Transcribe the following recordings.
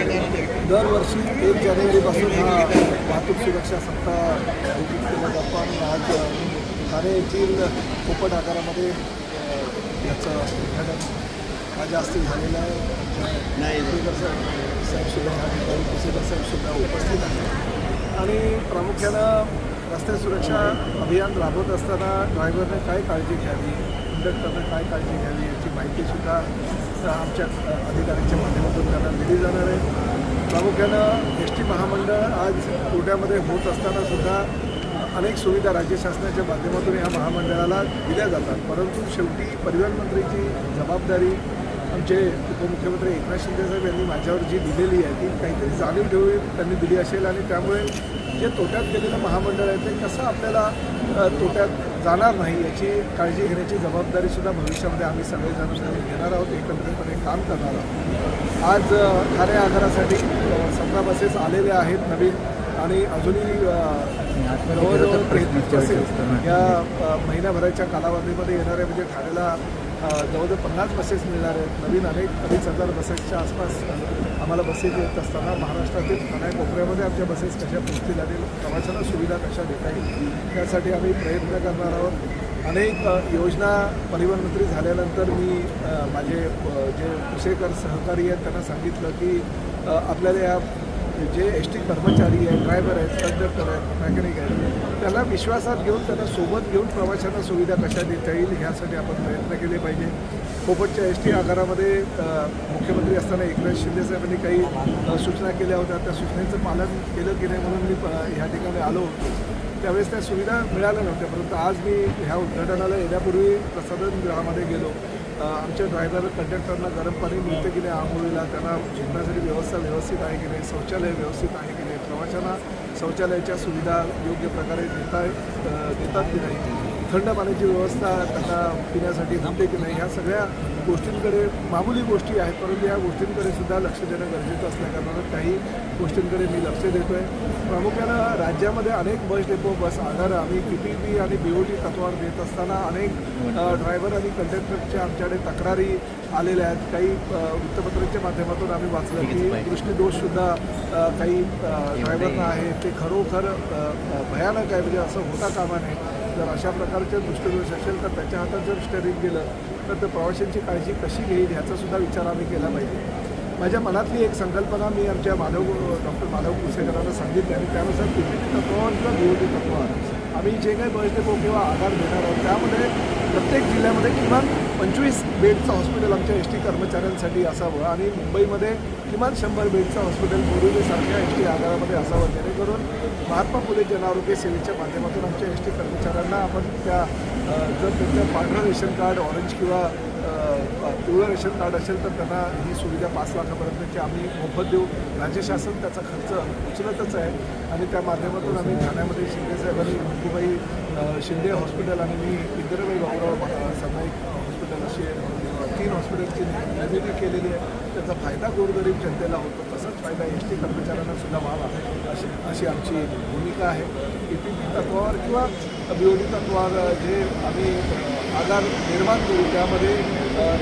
दरवर्षी एक जानेवारीपासून हा वाहतूक सुरक्षा सप्ताह आयोजित केला जातो आणि आज ठाणे येथील कोपट आगारामध्ये अ, याचं उद्घाटन माझ्या हस्ते झालेलं आहे. साहेब ठिकाणी कुसेकर साहेबसुद्धा उपस्थित आहेत. आणि प्रामुख्यानं रस्ते सुरक्षा अभियान राबवत असताना ड्रायव्हरने काय काळजी घ्यावी कंडक्टरने काय काळजी घ्यावी याची माहितीसुद्धा आमच्या अधिकाऱ्यांच्या माध्यमातून त्यांना दिली जाणार आहे. प्रामुख्यानं एस टी महामंडळ आज कोट्यामध्ये होत असताना सुद्धा अनेक सुविधा राज्य शासनाच्या माध्यमातून ह्या महामंडळाला दिल्या जातात. परंतु शेवटी परिवहन मंत्रीची जबाबदारी आमचे उपमुख्यमंत्री एकनाथ शिंदे साहेब यांनी माझ्यावर जी दिलेली आहे ती काहीतरी जाणीव ठेवून त्यांनी दिली असेल आणि त्यामुळे जे तोट्यात गेलेलं महामंडळ आहे ते कसं आपल्याला तोट्यात जाणार नाही याची काळजी घेण्याची जबाबदारीसुद्धा भविष्यामध्ये आम्ही सगळेजण घेणार आहोत एकत्रितपणे काम करणार आहोत. आज अ, ठाणे आगारासाठी सतरा बसेस आलेल्या आहेत नवीन आणि अजूनही जवळजवळ बसेस या महिन्याभराच्या कालावधीमध्ये येणाऱ्या म्हणजे ठाण्याला जवळजवळ पन्नास बसेस मिळणार आहेत. नवीन अनेक अडीच हजार बसेसच्या आसपास आम्हाला बसेस येत असताना महाराष्ट्रातील ठाणे कोपऱ्यामध्ये आमच्या बसेस कशा पोहोचतील आणि प्रवाशांना सुविधा कशा देता येईल त्यासाठी आम्ही प्रयत्न करणार आहोत. अनेक योजना परिवहन मंत्री झाल्यानंतर मी माझे जे कुसेकर सहकारी आहेत त्यांना सांगितलं की आपल्याला या जे एस टी कर्मचारी आहेत ड्रायव्हर आहेत कंडक्टर आहेत मॅकॅनिक आहेत त्याला विश्वासात घेऊन त्यांना सोबत घेऊन प्रवाशांना सुविधा कशा देता येईल ह्यासाठी आपण प्रयत्न केले पाहिजे. कोपटच्या एस टी आगारामध्ये मुख्यमंत्री असताना एकनाथ शिंदे साहेबांनी काही सूचना केल्या होत्या. त्या सूचनेचं पालन केलं की नाही म्हणून मी प- ह्या ठिकाणी आलो त्यावेळेस त्या सुविधा मिळाल्या नव्हत्या परंतु आज मी ह्या उद्घाटनाला येण्यापूर्वी प्रसादन गृहामध्ये गेलो. आमच्या ड्रायव्हर कंडक्टरना गरम पाणी मिळतं की नाही आंघोळीला? त्यांना झोपण्यासाठी व्यवस्था व्यवस्थित आहे की नाही? शौचालय व्यवस्थित आहे की नाही? प्रवाशांना शौचालयाच्या सुविधा योग्य प्रकारे देता देतात की नाही? थंड पाण्याची व्यवस्था त्यांना पिण्यासाठी होते की नाही ह्या सगळ्या गोष्टींकडे मामूली गोष्टी आहेत परंतु या गोष्टींकडे सुद्धा लक्ष देणं गरजेचं असल्याकारणानं काही गोष्टींकडे मी लक्ष देतो आहे प्रामुख्यानं राज्यामध्ये अनेक बस डेपो बस आधार आम्ही पी पी पी आणि बी ओ टी तत्वावर देत असताना अनेक ड्रायव्हर आणि कंडक्टरच्या आमच्याकडे तक्रारी आलेल्या आहेत. काही वृत्तपत्रांच्या माध्यमातून आम्ही वाचलं की दृष्टीदोषसुद्धा काही ड्रायव्हरना आहे ते खरोखर भयानक आहे. म्हणजे असं होता कामा नये. जर अशा प्रकारचं दृष्टीदोष असेल तर त्याच्या हातात जर स्टरिंग गेलं तर ते प्रवाशांची काळजी कशी घेईल ह्याचासुद्धा विचार आम्ही केला पाहिजे. माझ्या मनातली एक संकल्पना मी आमच्या माधव डॉक्टर माधव कुसेकरांना सांगितली आणि त्यानुसार पी पी टी तत्वावर किंवा तत्वावर आम्ही जे काही बस डेपो किंवा आधार देणार आहोत त्यामध्ये प्रत्येक जिल्ह्यामध्ये किमान पंचवीस बेडचं हॉस्पिटल आमच्या एस टी कर्मचाऱ्यांसाठी असावं आणि मुंबईमध्ये किमान शंभर बेडचं हॉस्पिटल बोरिवलीसारख्या एस टी आगारामध्ये असावं जेणेकरून महात्मा फुले जनआरोग्य सेवेच्या माध्यमातून आमच्या एस टी कर्मचाऱ्यांना आपण त्या जर त्यांचं पांढरं रेशन कार्ड ऑरेंज किंवा पिवळं रेशन कार्ड असेल तर त्यांना ही सुविधा पाच लाखापर्यंतची आम्ही मोफत देऊ. राज्य शासन त्याचा खर्च उचलतच आहे आणि त्या माध्यमातून आम्ही ठाण्यामध्ये शिंदे साहेबांनी मुंबई शिंदे हॉस्पिटल आणि मी इंदिराबाई गावराव अ, सामायिक हॉस्पिटल अशी अ, तीन हॉस्पिटलची निर्मिती केलेली आहे. त्याचा फायदा गोरगरीब जनतेला होतो. तसाच फायदा एस टी कर्मचाऱ्यांना सुद्धा व्हावा अशी अशी आमची भूमिका आहे. ए पी पी तत्वावर किंवा बी ओ डी तत्वावर जे आम्ही आजार आधार निर्माण करू त्यामध्ये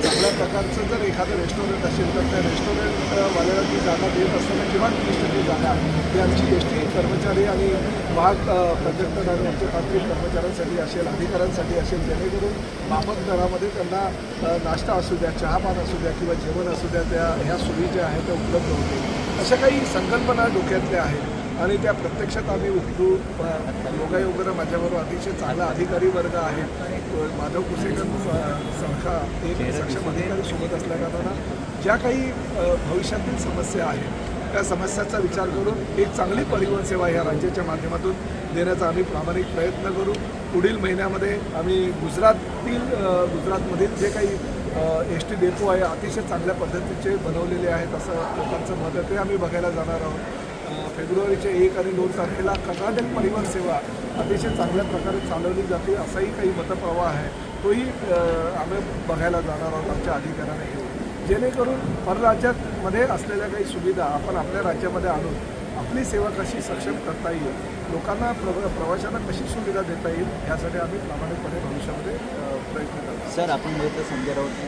चांगल्या प्रकारचं जर एखादं रेस्टॉरंट असेल तर त्या रेस्टॉरंटवाल्याला ती जागा देत असताना किमान तीस टक्के जागा. ही आमची एस टी कर्मचारी आणि वाहक अ, आणि आमच्या तांत्रिक कर्मचाऱ्यांसाठी असेल अधिकाऱ्यांसाठी असेल जेणेकरून माफक दरामध्ये त्यांना नाश्ता असू द्या चहापान असू द्या किंवा जेवण असू द्या त्या ह्या सोयी ज्या आहेत त्या उपलब्ध होतील. अशा काही संकल्पना डोक्यातल्या आहेत आणि त्या प्रत्यक्षात आम्ही उतरू अ, योगायोगानं माझ्याबरोबर अतिशय चांगला अधिकारी वर्ग आहे. माधव कुसेकर सारखा एक सक्षम अधिकारी सोबत असल्याकारणानं ज्या काही भविष्यातील समस्या आहेत त्या समस्याचा विचार करून एक चांगली परिवहन सेवा या राज्याच्या माध्यमातून देण्याचा आम्ही प्रामाणिक प्रयत्न करू. पुढील महिन्यामध्ये आम्ही गुजराततील अ, गुजरातमधील जे काही एस टी डेपो आहे अतिशय चांगल्या पद्धतीचे बनवलेले आहेत असं लोकांचं मत आहे ते आम्ही बघायला जाणार आहोत. फेब्रुवारीच्या एक आणि दोन तारखेला कर्नाटक परिवहन सेवा अतिशय चांगल्या प्रकारे चालवली जाते असाही काही मतप्रवाह आहे. तोही आम्ही बघायला जाणार आहोत आमच्या अधिकाऱ्याने घेऊन. जेणेकरून परराज्यामध्ये असलेल्या काही सुविधा आपण आपल्या राज्यामध्ये आणून आपली सेवा कशी सक्षम करता येईल लोकांना प्रव प्रवाशांना कशी सुविधा देता येईल यासाठी आम्ही प्रामाणिकपणे भविष्यामध्ये प्रयत्न करतो. सर आपण संजय राऊत